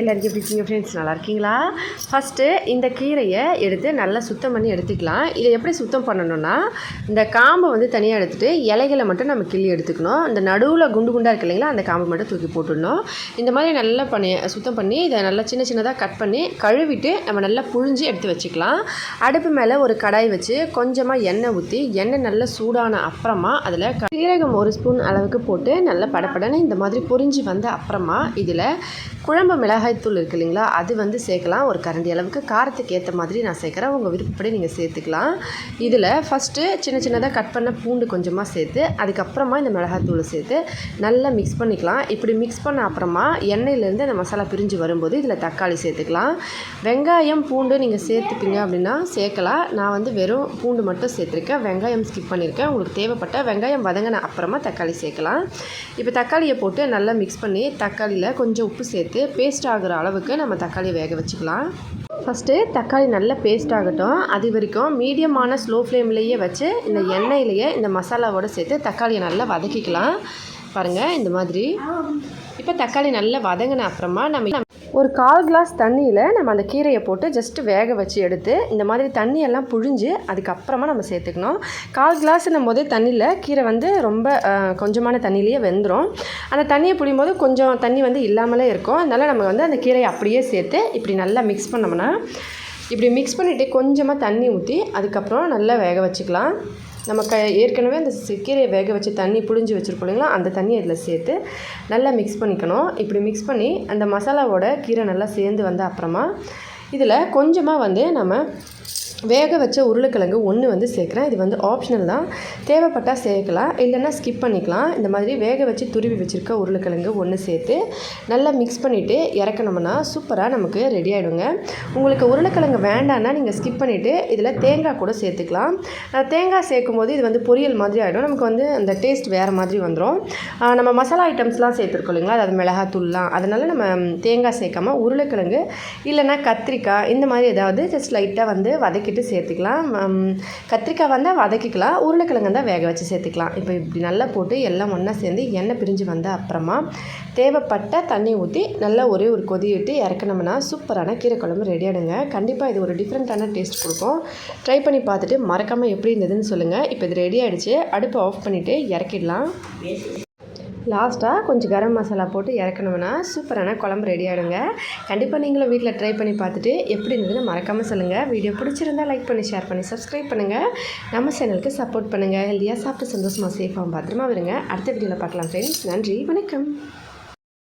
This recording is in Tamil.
எல்லாருக்கும் எப்படி இருக்கீங்க ஃப்ரெண்ட்ஸ் நல்லா இருக்கீங்களா? ஃபஸ்ட்டு இந்த கீரையை எடுத்து நல்லா சுத்தம் பண்ணி எடுத்துக்கலாம். இதை எப்படி சுத்தம் பண்ணணும்னா இந்த காம்பை வந்து தனியாக எடுத்துகிட்டு இலைகளை மட்டும் நம்ம கிள்ளி எடுத்துக்கணும். இந்த நடுவில் குண்டு குண்டாக இருக்கு இல்லைங்களா அந்த காம்பை மட்டும் தூக்கி போட்டுடணும். இந்த மாதிரி நல்லா பண்ணி சுத்தம் பண்ணி இதை நல்லா சின்ன சின்னதாக கட் பண்ணி கழுவிட்டு நம்ம நல்லா புழிஞ்சு எடுத்து வச்சுக்கலாம். அடுப்பு மேலே ஒரு கடாய் வச்சு கொஞ்சமாக எண்ணெய் ஊற்றி எண்ணெய் நல்லா சூடான அப்புறமா அதில் சீரகம் ஒரு ஸ்பூன் அளவுக்கு போட்டு நல்லா படப்படன்னு இந்த மாதிரி பொறிஞ்சு வந்த அப்புறமா இதில் குழம்பு மிளகாய்த்தூள் இருக்கு இல்லைங்களா? அது வந்து சேர்க்கலாம். ஒரு கரண்டி அளவுக்கு. காரத்துக்கு ஏற்ற மாதிரி நான் சேர்க்குறேன். உங்கள் விருப்பப்படி நீங்கள் சேர்த்துக்கலாம். இதில் ஃபஸ்ட்டு சின்ன சின்னதாக கட் பண்ண பூண்டு கொஞ்சமாக சேர்த்து அதுக்கப்புறமா இந்த மிளகாய்த்தூளை சேர்த்து நல்லா மிக்ஸ் பண்ணிக்கலாம். இப்படி மிக்ஸ் பண்ண அப்புறமா எண்ணெயிலேருந்து அந்த மசாலா பிரிஞ்சு வரும்போது இதில் தக்காளி சேர்த்துக்கலாம். வெங்காயம் பூண்டு நீங்கள் சேர்த்துப்பீங்க அப்படின்னா சேர்க்கலாம். நான் வந்து வெறும் பூண்டு மட்டும் சேர்த்துருக்கேன். வெங்காயம் ஸ்கிப் பண்ணியிருக்கேன் உங்களுக்கு தேவைப்பட்ட வெங்காயம் வதங்கின அப்புறமா தக்காளி சேர்க்கலாம். இப்போ தக்காளியை போட்டு நல்லா மிக்ஸ் பண்ணி தக்காளியில் கொஞ்சம் உப்பு சேர்த்து பேஸ்ட் ஆகுற அளவுக்கு நம்ம தக்காளியை வேக வச்சுக்கலாம். ஃபஸ்ட்டு தக்காளி நல்லா பேஸ்ட் ஆகட்டும். அது வரைக்கும் மீடியமான ஸ்லோ ஃப்ளேம்லேயே வச்சு இந்த எண்ணெயிலேயே இந்த மசாலாவோட சேர்த்து தக்காளியை நல்லா வதக்கிக்கலாம். பாருங்கள் இந்த மாதிரி. இப்போ தக்காளி நல்லா வதங்கின அப்புறமா நம்ம ஒரு கால் கிளாஸ் தண்ணியில் நம்ம அந்த கீரையை போட்டு ஜஸ்ட்டு வேக வச்சு எடுத்து இந்த மாதிரி தண்ணியெல்லாம் புழிஞ்சு அதுக்கப்புறமா நம்ம சேர்த்துக்கணும். கால் கிளாஸ்னும் போதே தண்ணியில் கீரை வந்து ரொம்ப கொஞ்சமான தண்ணியிலேயே வெந்துடும் அந்த தண்ணியை புளியும் போது கொஞ்சம் தண்ணி வந்து இல்லாமலே இருக்கும். அதனால் நம்ம வந்து அந்த கீரையை அப்படியே சேர்த்து இப்படி நல்லா மிக்ஸ் பண்ணோம்னா இப்படி மிக்ஸ் பண்ணிவிட்டு கொஞ்சமாக தண்ணி ஊற்றி அதுக்கப்புறம் நல்லா வேக வச்சுக்கலாம். நம்ம க ஏற்கனவே அந்த கீரையை வேக வச்சு தண்ணி புழிஞ்சு வச்சுருக்கோம் இல்லைங்களா? அந்த தண்ணியை இதில் சேர்த்து நல்லா மிக்ஸ் பண்ணிக்கணும். இப்படி மிக்ஸ் பண்ணி அந்த மசாலாவோட கீரை நல்லா சேர்ந்து வந்த அப்புறமா இதில் கொஞ்சமாக வந்து நம்ம வேக வச்ச உருளைக்கிழங்கு ஒன்று வந்து சேர்க்குறேன். இது வந்து ஆப்ஷனல் தான். தேவைப்பட்டால் சேர்க்கலாம். இல்லைன்னா ஸ்கிப் பண்ணிக்கலாம். இந்த மாதிரி வேக வச்சு துருவி வச்சுருக்க உருளைக்கிழங்கு ஒன்று சேர்த்து நல்லா மிக்ஸ் பண்ணிவிட்டு இறக்கணும்னா சூப்பராக நமக்கு ரெடி ஆகிடுங்க உங்களுக்கு உருளைக்கிழங்கு வேண்டான்னா நீங்கள் ஸ்கிப் பண்ணிவிட்டு இதில் தேங்காய் கூட சேர்த்துக்கலாம். தேங்காய் சேர்க்கும் போது இது வந்து பொரியல் மாதிரி ஆகிடும் நமக்கு வந்து அந்த டேஸ்ட் வேறு மாதிரி வந்துடும் நம்ம மசாலா ஐட்டம்ஸ்லாம் சேர்த்துருக்கோம் இல்லைங்களா? அதாவது மிளகாத்தூள்லாம். அதனால் நம்ம தேங்காய் சேர்க்காம உருளைக்கிழங்கு இல்லைன்னா கத்திரிக்காய் இந்த மாதிரி ஏதாவது ஜஸ்ட் லைட்டாக வந்து வதக்கி வதக்கிட்டு சேர்த்துக்கலாம். கத்திரிக்காய் வந்தால் வதக்கிக்கலாம். உருளைக்கிழங்கு தான் வேக வச்சு சேர்த்துக்கலாம். இப்போ இப்படி நல்லா போட்டு எல்லாம் ஒன்றா சேர்ந்து எண்ணெய் பிரிஞ்சு வந்த அப்புறமா தேவைப்பட்ட தண்ணி ஊற்றி நல்லா ஒரே ஒரு கொதி விட்டு இறக்கணும்னா சூப்பரான கீரை குழம்பு ரெடி ஆடுங்க கண்டிப்பாக இது ஒரு டிஃப்ரெண்ட்டான டேஸ்ட் கொடுக்கும். ட்ரை பண்ணி பார்த்துட்டு மறக்காமல் எப்படி இருந்ததுன்னு சொல்லுங்கள் இப்போ இது ரெடி ஆகிடுச்சு அடுப்பை ஆஃப் பண்ணிவிட்டு இறக்கிடலாம். லாஸ்ட்டாக கொஞ்சம் கரம் மசாலா போட்டு இறக்கணும்னா சூப்பரான குழம்பு ரெடி ஆகிடுங்க கண்டிப்பாக நீங்களும் வீட்டில் ட்ரை பண்ணி பார்த்துட்டு எப்படி இருந்ததுன்னு மறக்காமல் சொல்லுங்கள் வீடியோ பிடிச்சிருந்தா லைக் பண்ணி ஷேர் பண்ணி சப்ஸ்கிரைப் பண்ணுங்கள் நம்ம சேனலுக்கு சப்போர்ட் பண்ணுங்கள் ஹெல்த்தியாக சாப்பிட்டு சந்தோஷமாக சேஃபாக பத்திரமா வருங்க அடுத்த வீடியோவில் பார்க்கலாம் ஃப்ரெண்ட்ஸ் நன்றி வணக்கம்.